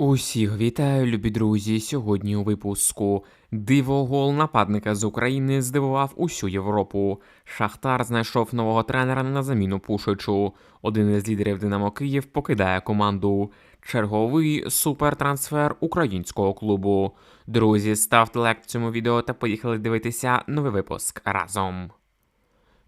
Усіх вітаю, любі друзі. Сьогодні у випуску дивогол нападника з України здивував усю Європу. Шахтар знайшов нового тренера на заміну Пушичу. Один із лідерів Динамо Київ покидає команду. Черговий супертрансфер українського клубу. Друзі, ставте лайк цьому відео та поїхали дивитися новий випуск разом.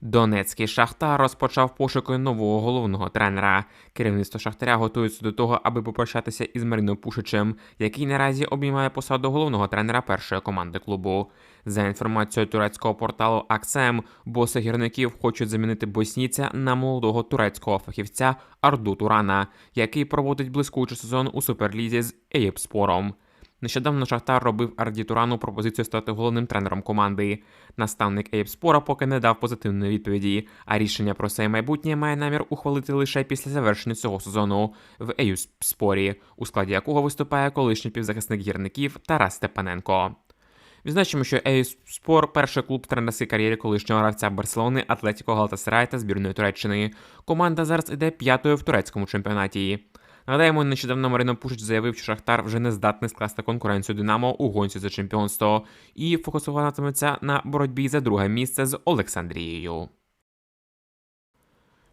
Донецький Шахтар розпочав пошуки нового головного тренера. Керівництво Шахтаря готується до того, аби попрощатися із Марином Пушичем, який наразі обіймає посаду головного тренера першої команди клубу. За інформацією турецького порталу Аксем, боси гірників хочуть замінити боснійця на молодого турецького фахівця Арду Турана, який проводить блискучий сезон у суперлізі з Ейпспором. Нещодавно Шахтар робив Арді Турану пропозицію стати головним тренером команди. Наставник Ейпспора поки не дав позитивної відповіді, а рішення про своє майбутнє має намір ухвалити лише після завершення цього сезону в Ейпспорі, у складі якого виступає колишній півзахисник гірників Тарас Степаненко. Відзначимо, що Ейспор перший клуб в тренерській колишнього гравця Барселони, Атлетіко Галтасарай та збірної Туреччини. Команда зараз іде п'ятою в турецькому чемпіонаті. Нагадаємо, нещодавно Марино Пушич заявив, що Шахтар вже не здатний скласти конкуренцію Динамо у гонці за чемпіонство і фокусуватиметься на боротьбі за друге місце з Олександрією.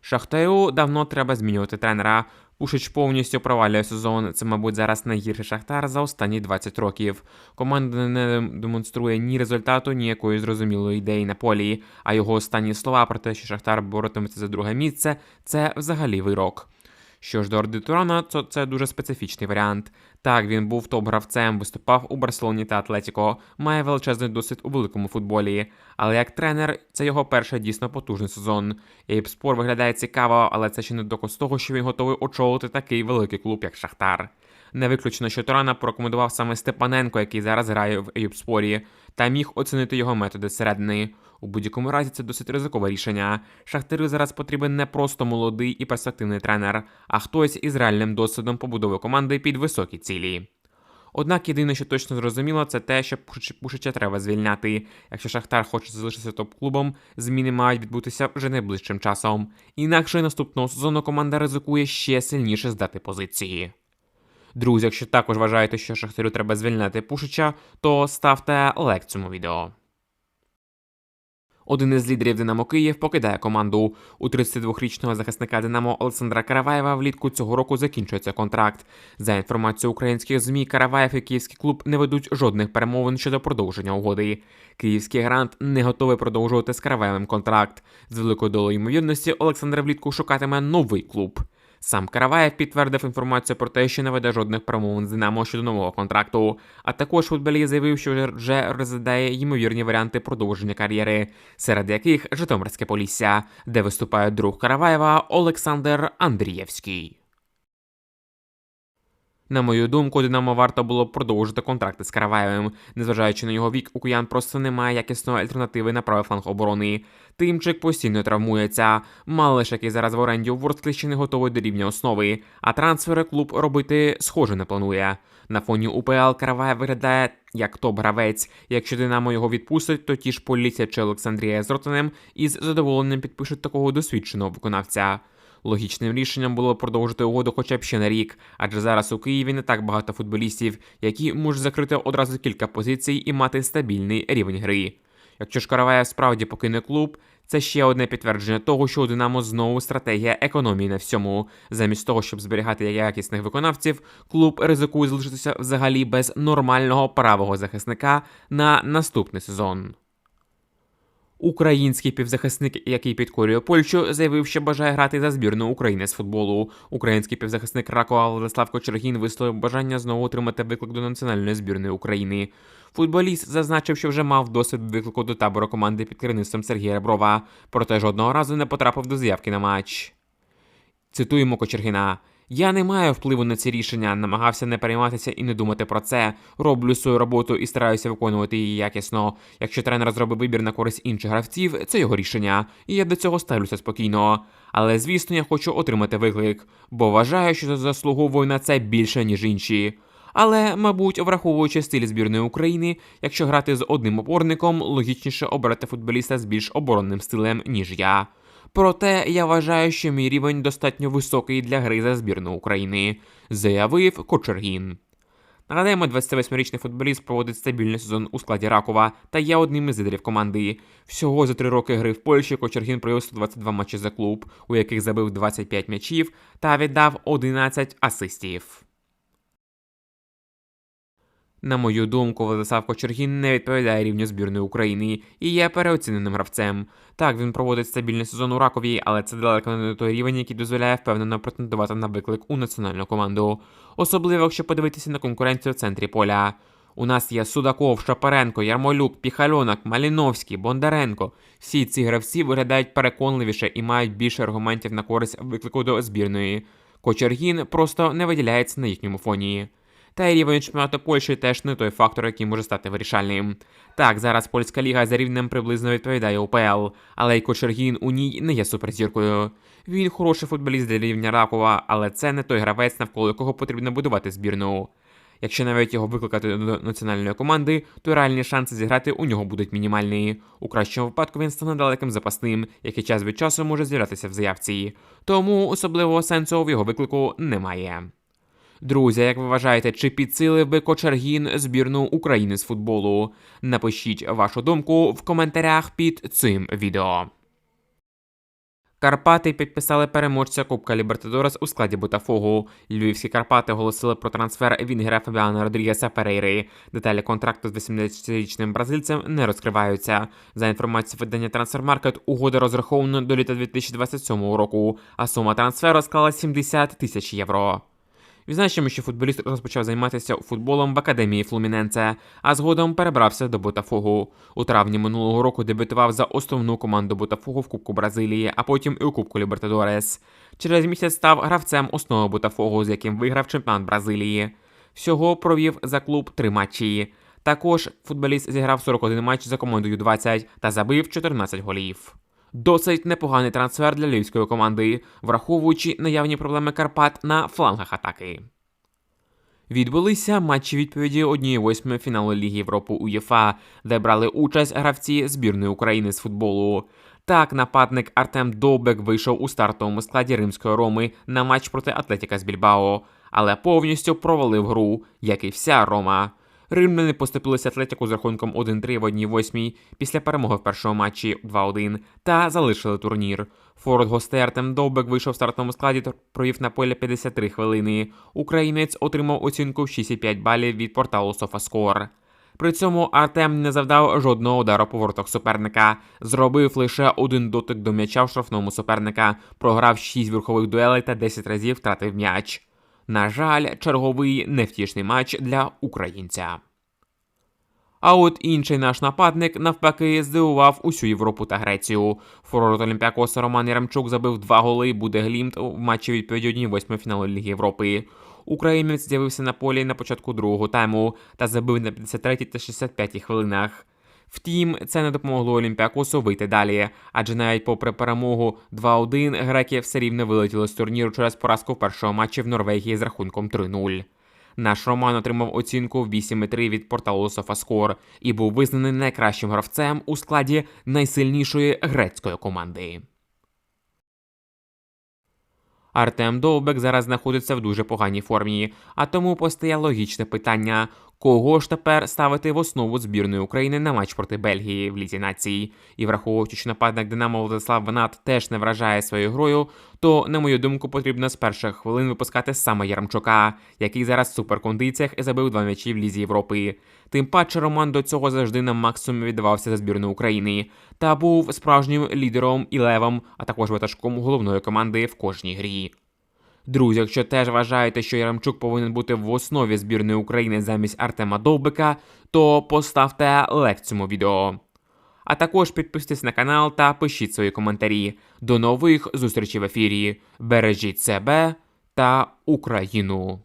Шахтарю давно треба змінювати тренера. Пушич повністю провалює сезон. Це, мабуть, зараз найгірший Шахтар за останні 20 років. Команда не демонструє ні результату, ні якої зрозумілої ідеї на полі. А його останні слова про те, що Шахтар боротиметься за друге місце, це взагалі вирок. Що ж до Орди Турана, то це дуже специфічний варіант. Так, він був топ-гравцем, виступав у Барселоні та Атлетіко, має величезний досвід у великому футболі. Але як тренер, це його перший дійсно потужний сезон. Єпспор виглядає цікаво, але це ще не доказ того, що він готовий очолити такий великий клуб, як Шахтар. Не виключено, що Турана порекомендував саме Степаненко, який зараз грає в Ейпспорі, та міг оцінити його методи зсередини. У будь-якому разі це досить ризикове рішення. Шахтарю зараз потрібен не просто молодий і перспективний тренер, а хтось із реальним досвідом побудови команди під високі цілі. Однак єдине, що точно зрозуміло, це те, що Пушича треба звільняти. Якщо Шахтар хоче залишитися топ-клубом, зміни мають відбутися вже найближчим часом. Інакше наступного сезону команда ризикує ще сильніше здати позиції. Друзі, якщо також вважаєте, що Шахтарю треба звільняти Пушича, то ставте лайк цьому відео. Один із лідерів Динамо Київ покидає команду. У 32-річного захисника Динамо Олександра Караваєва влітку цього року закінчується контракт. За інформацією українських змі, Караваєв і київський клуб не ведуть жодних перемовин щодо продовження угоди. Київський грант не готовий продовжувати з Караваєвим контракт. З великою долею ймовірності Олександр влітку шукатиме новий клуб. Сам Караваєв підтвердив інформацію про те, що не веде жодних промовин з Динамо щодо нового контракту. А також футболіст заявив, що вже розглядає ймовірні варіанти продовження кар'єри, серед яких Житомирське Полісся, де виступає друг Караваєва Олександр Андрієвський. На мою думку, Динамо варто було б продовжити контракти з Караваєвим. Незважаючи на його вік, у киян просто немає якісної альтернативи на правий фланг оборони. Тимчик постійно травмується. Малиш, який зараз в оренді у Ворсклі ще не готовий до рівня основи, а трансфери клуб робити схоже не планує. На фоні УПЛ Караваєв виглядає як топ-гравець. Якщо Динамо його відпустить, то ті ж Полісся чи Олександрія з Ротанем із задоволенням підпишуть такого досвідченого виконавця. Логічним рішенням було продовжити угоду хоча б ще на рік, адже зараз у Києві не так багато футболістів, які можуть закрити одразу кілька позицій і мати стабільний рівень гри. Якщо ж Караваєв справді покине клуб, це ще одне підтвердження того, що у Динамо знову стратегія економії на всьому. Замість того, щоб зберігати якісних виконавців, клуб ризикує залишитися взагалі без нормального правого захисника на наступний сезон. Український півзахисник, який підкорює Польщу, заявив, що бажає грати за збірну України з футболу. Український півзахисник Ракова Владислав Кочергін висловив бажання знову отримати виклик до національної збірної України. Футболіст зазначив, що вже мав досвід виклику до табору команди під керівництвом Сергія Реброва, проте жодного разу не потрапив до заявки на матч. Цитуємо Кочергіна. Я не маю впливу на ці рішення, намагався не перейматися і не думати про це. Роблю свою роботу і стараюся виконувати її якісно. Якщо тренер зробив вибір на користь інших гравців, це його рішення, і я до цього ставлюся спокійно. Але звісно, я хочу отримати виклик, бо вважаю, що заслуговую на це більше, ніж інші. Але, мабуть, враховуючи стиль збірної України, якщо грати з одним опорником, логічніше обрати футболіста з більш оборонним стилем, ніж я. Проте я вважаю, що мій рівень достатньо високий для гри за збірну України, заявив Кочергін. Нагадаємо, 28-річний футболіст проводить стабільний сезон у складі Ракова та є одним із лідерів команди. Всього за три роки гри в Польщі Кочергін провів 122 матчі за клуб, у яких забив 25 м'ячів та віддав 11 асистів. На мою думку, Владислав Кочергін не відповідає рівню збірної України і є переоціненим гравцем. Так, він проводить стабільний сезон у Ракові, але це далеко не той рівень, який дозволяє впевнено претендувати на виклик у національну команду. Особливо, якщо подивитися на конкуренцію в центрі поля. У нас є Судаков, Шапаренко, Ярмолюк, Піхальонок, Маліновський, Бондаренко. Всі ці гравці виглядають переконливіше і мають більше аргументів на користь виклику до збірної. Кочергін просто не виділяється на їхньому фоні. Та й рівень чемпіонату Польщі теж не той фактор, який може стати вирішальним. Так, зараз польська ліга за рівнем приблизно відповідає УПЛ, але й Кочергін у ній не є суперзіркою. Він хороший футболіст для рівня Ракова, але це не той гравець, навколо якого потрібно будувати збірну. Якщо навіть його викликати до національної команди, то реальні шанси зіграти у нього будуть мінімальні. У кращому випадку він стане далеким запасним, який час від часу може з'являтися в заявці. Тому особливого сенсу в його виклику немає. Друзі, як ви вважаєте, чи підсилив би Кочергін збірну України з футболу? Напишіть вашу думку в коментарях під цим відео. Карпати підписали переможця Кубка Лібертадорес у складі Ботафогу. Львівські Карпати оголосили про трансфер Вінгера Фабіана Родрігеса Перейри. Деталі контракту з 80-річним бразильцем не розкриваються. За інформацією видання Трансфермаркет, угода розрахована до літа 2027 року, а сума трансферу склала 70 тисяч євро. Відзначимо, що футболіст розпочав займатися футболом в академії Флуміненце, а згодом перебрався до Ботафогу. У травні минулого року дебютував за основну команду Ботафогу в Кубку Бразилії, а потім і у Кубку Лібертадорес. Через місяць став гравцем основи Ботафогу, з яким виграв чемпіонат Бразилії. Всього провів за клуб три матчі. Також футболіст зіграв 41 матч за командою 20 та забив 14 голів. Досить непоганий трансфер для львівської команди, враховуючи наявні проблеми Карпат на флангах атаки. Відбулися матчі відповіді однієї восьмої фіналу Ліги Європи УЄФА, де брали участь гравці збірної України з футболу. Так, нападник Артем Довбек вийшов у стартовому складі римської Роми на матч проти Атлетіка з Більбао, але повністю провалив гру, як і вся Рома. Римляни поступилися Атлетіку з рахунком 1-3 в 1-8 після перемоги в першому матчі 2-1 та залишили турнір. Форвард гостей Артем Довбек вийшов в стартовому складі провів на полі 53 хвилини. Українець отримав оцінку в 6,5 балів від порталу SofaScore. При цьому Артем не завдав жодного удару по воротах суперника, зробив лише один дотик до м'яча в штрафному суперника, програв 6 верхових дуелей та 10 разів втратив м'яч. На жаль, черговий невтішний матч для українця. А от інший наш нападник навпаки здивував усю Європу та Грецію. Форвард Олімпіакоса Роман Яремчук забив два голи і буде Глімт в матчі відповіді одній восьмої фіналу Ліги Європи. Українець з'явився на полі на початку другого тайму та забив на 53 та 65 хвилинах. Втім, це не допомогло Олімпіакосу вийти далі, адже навіть попри перемогу 2-1 греки все рівно вилетіли з турніру через поразку в першому матчі в Норвегії з рахунком 3-0. Наш Роман отримав оцінку в 8,3 від порталу SofaScore і був визнаний найкращим гравцем у складі найсильнішої грецької команди. Артем Довбек зараз знаходиться в дуже поганій формі, а тому постає логічне питання, кого ж тепер ставити в основу збірної України на матч проти Бельгії в Лізі націй. І враховуючи, що нападник Динамо Владислав Ванат теж не вражає своєю грою, то, на мою думку, потрібно з перших хвилин випускати саме Яремчука, який зараз в суперкондиціях і забив два м'ячі в Лізі Європи. Тим паче Роман до цього завжди на максимум віддавався за збірну України та був справжнім лідером і левом, а також ватажком головної команди в кожній грі. Друзі, якщо теж вважаєте, що Яремчук повинен бути в основі збірної України замість Артема Довбика, то поставте лайк цьому відео. А також підписуйтесь на канал та пишіть свої коментарі. До нових зустрічей в ефірі. Бережіть себе та Україну!